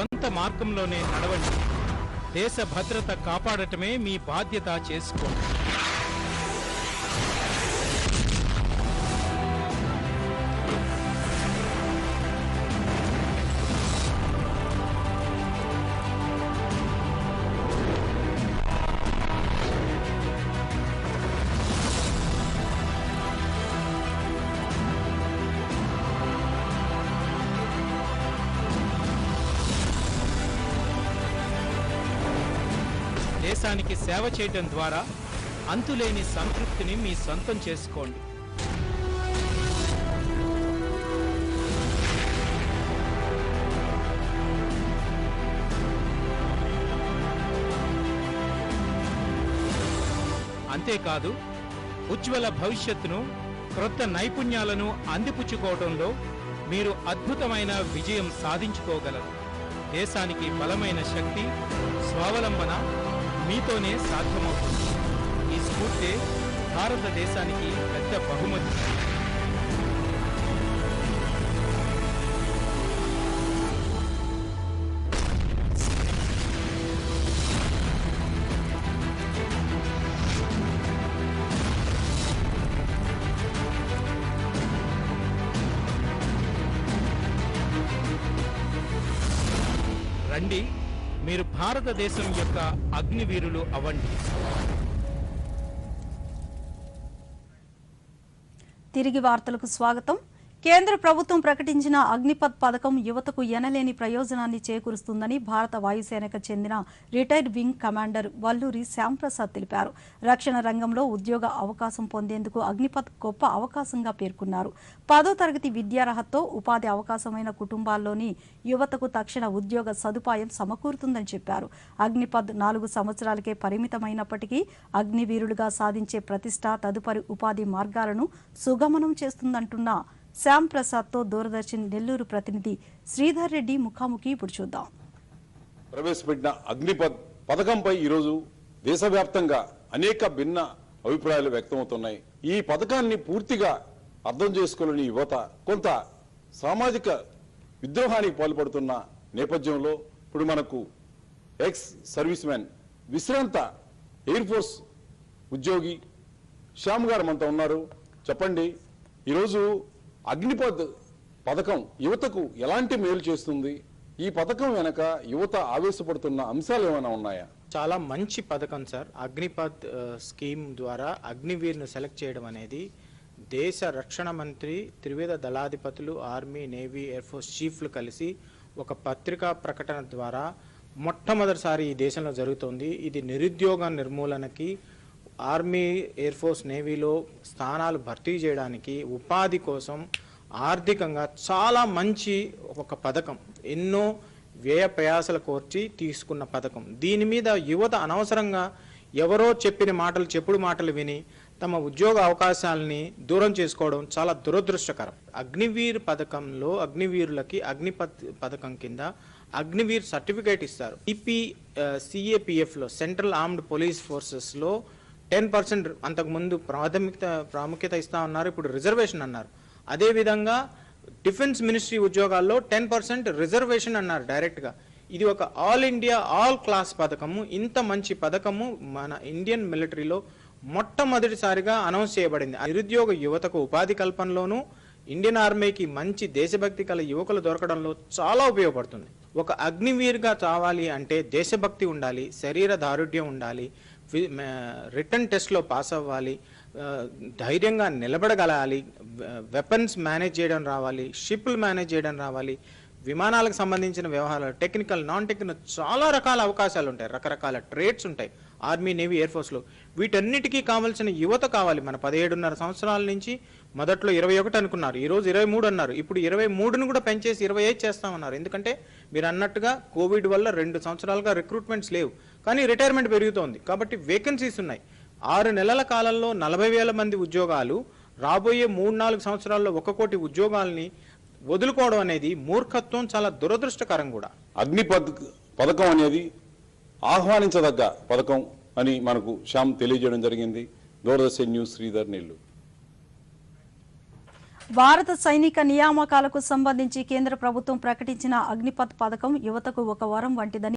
సొంత మార్గంలోనే నడవండి. దేశ భద్రత కాపాడటమే మీ బాధ్యత చేసుకోండి. దేశానికి సేవ చేయడం ద్వారా అంతులేని సంతృప్తిని మీ సొంతం చేసుకోండి. అంతేకాదు ఉజ్వల భవిష్యత్తును క్రొత్త నైపుణ్యాలను అందిపుచ్చుకోవడంలో మీరు అద్భుతమైన విజయం సాధించుకోగలరు. దేశానికి బలమైన శక్తి స్వావలంబన మీతోనే సాధ్యమవుతుంది. ఈ స్ఫూర్తి భారతదేశానికి పెద్ద బహుమతి. రండి. మీరు భారతదేశం యొక్క అగ్నివీరులు అవ్వండి. తిరిగి వార్తలకు స్వాగతం. కేంద్ర ప్రభుత్వం ప్రకటించిన అగ్నిపథ్ పథకం యువతకు ఎనలేని ప్రయోజనాన్ని చేకూరుస్తుందని భారత వాయుసేనకు చెందిన retired wing commander Valluri Shyamprasad తెలిపారు. రక్షణ రంగంలో ఉద్యోగ అవకాశం పొందేందుకు అగ్నిపథ్ గొప్ప అవకాశంగా పేర్కొన్నారు. పదో తరగతి విద్యార్హతతో ఉపాధి అవకాశమైన కుటుంబాల్లోని యువతకు తక్షణ ఉద్యోగ సదుపాయం సమకూరుతుందని చెప్పారు. అగ్నిపథ్ నాలుగు సంవత్సరాలకే పరిమితమైనప్పటికీ అగ్నివీరులుగా సాధించే ప్రతిష్ట తదుపరి ఉపాధి మార్గాలను సుగమనం చేస్తుందంటున్న శ్యామ్ ప్రసాద్తో దూరదర్శన్ నెల్లూరు ప్రతినిధి శ్రీధర్ రెడ్డి ముఖాముఖి ఇప్పుడు చూద్దాం. ప్రవేశపెట్టిన అగ్నిపథ్ పథకంపై ఈరోజు దేశవ్యాప్తంగా అనేక భిన్న అభిప్రాయాలు వ్యక్తమవుతున్నాయి. ఈ పథకాన్ని పూర్తిగా అర్థం చేసుకోలేని యువత కొంత సామాజిక విద్రోహానికి పాల్పడుతున్న నేపథ్యంలో ఇప్పుడు మనకు ఎక్స్ సర్వీస్ మ్యాన్ విశ్రాంత ఎయిర్ ఫోర్స్ ఉద్యోగి శ్యామ్ గారు మనతో ఉన్నారు. చెప్పండి ఈరోజు అగ్నిపథ్ పథకం యువతకు ఎలాంటి మేలు చేస్తుంది? ఈ పథకం వెనక యువత ఆవేశపడుతున్న అంశాలు ఏమైనా ఉన్నాయా? చాలా మంచి పథకం సార్. అగ్నిపథ్ స్కీమ్ ద్వారా అగ్నివీర్ను సెలెక్ట్ చేయడం అనేది దేశ రక్షణ మంత్రి త్రివిధ దళాధిపతులు ఆర్మీ నేవీ ఎయిర్ ఫోర్స్ చీఫ్లు కలిసి ఒక పత్రికా ప్రకటన ద్వారా మొట్టమొదటిసారి ఈ దేశంలో జరుగుతోంది. ఇది నిరుద్యోగ నిర్మూలనకి ఆర్మీ ఎయిర్ ఫోర్స్ నేవీలో స్థానాలు భర్తీ చేయడానికి ఉపాధి కోసం ఆర్థికంగా చాలా మంచి ఒక పథకం. ఎన్నో వ్యయ ప్రయాసల కోర్చి తీసుకున్న పథకం. దీని మీద యువత అనవసరంగా ఎవరో చెప్పిన మాటలు చెప్పుడు మాటలు విని తమ ఉద్యోగ అవకాశాలని దూరం చేసుకోవడం చాలా దురదృష్టకరం. అగ్నివీర్ పథకంలో అగ్నివీరులకి అగ్ని పథకం కింద అగ్నివీర్ సర్టిఫికేట్ ఇస్తారు. ఈపీ సిఏపిఎఫ్లో సెంట్రల్ ఆర్మ్డ్ పోలీస్ ఫోర్సెస్లో టెన్ పర్సెంట్ అంతకుముందు ప్రాథమికత ప్రాముఖ్యత ఇస్తా ఉన్నారు ఇప్పుడు రిజర్వేషన్ అన్నారు. అదేవిధంగా డిఫెన్స్ మినిస్ట్రీ ఉద్యోగాల్లో టెన్ పర్సెంట్ రిజర్వేషన్ అన్నారు డైరెక్ట్గా. ఇది ఒక ఆల్ ఇండియా ఆల్ క్లాస్ పథకము. ఇంత మంచి పథకము మన ఇండియన్ మిలిటరీలో మొట్టమొదటిసారిగా అనౌన్స్ చేయబడింది. నిరుద్యోగ యువతకు ఉపాధి కల్పనలోనూ ఇండియన్ ఆర్మీకి మంచి దేశభక్తి కల యువకులు దొరకడంలో చాలా ఉపయోగపడుతుంది. ఒక అగ్నివీర్గా చావాలి అంటే దేశభక్తి ఉండాలి శరీర దారుఢ్యం ఉండాలి రిటర్న్ టెస్ట్లో పాస్ అవ్వాలి ధైర్యంగా నిలబడగలాలి వెపన్స్ మేనేజ్ చేయడం రావాలి షిప్లు మేనేజ్ చేయడం రావాలి విమానాలకు సంబంధించిన వ్యవహారాలు టెక్నికల్ నాన్ టెక్నికల్ చాలా రకాల అవకాశాలు ఉంటాయి రకరకాల ట్రేడ్స్ ఉంటాయి. ఆర్మీ నేవీ ఎయిర్ ఫోర్స్లో వీటన్నిటికీ కావాల్సిన యువత కావాలి. మన పదిహేడున్నర సంవత్సరాల నుంచి మొదట్లో ఇరవై ఒకటి అనుకున్నారు ఈరోజు ఇరవై మూడు అన్నారు. ఇప్పుడు ఇరవై మూడును కూడా పెంచేసి ఇరవై ఐదు చేస్తామన్నారు. ఎందుకంటే మీరు అన్నట్టుగా కోవిడ్ వల్ల రెండు సంవత్సరాలుగా రిక్రూట్మెంట్స్ లేవు. కానీ రిటైర్మెంట్ పెరుగుతోంది. కాబట్టి వేకెన్సీస్ ఉన్నాయి. ఆరు నెలల కాలంలో నలభై వేల మంది ఉద్యోగాలు రాబోయే మూడు నాలుగు సంవత్సరాల్లో ఒక కోటి ఉద్యోగాల్ని వదులుకోవడం అనేది మూర్ఖత్వం చాలా దురదృష్టకరం కూడా. అగ్నిపథ్ పథకం అనేది ఆహ్వానించదగ్గ పథకం అని మనకు శ్యామ్ తెలియజేయడం జరిగింది. దూరదర్శన్ న్యూస్ శ్రీధర్ నెల్లూరు. భారత సైనిక నియామకాలకు సంబంధించి కేంద్ర ప్రభుత్వం ప్రకటించిన అగ్నిపథ్ పథకం యువతకు ఒక వరం వంటిదని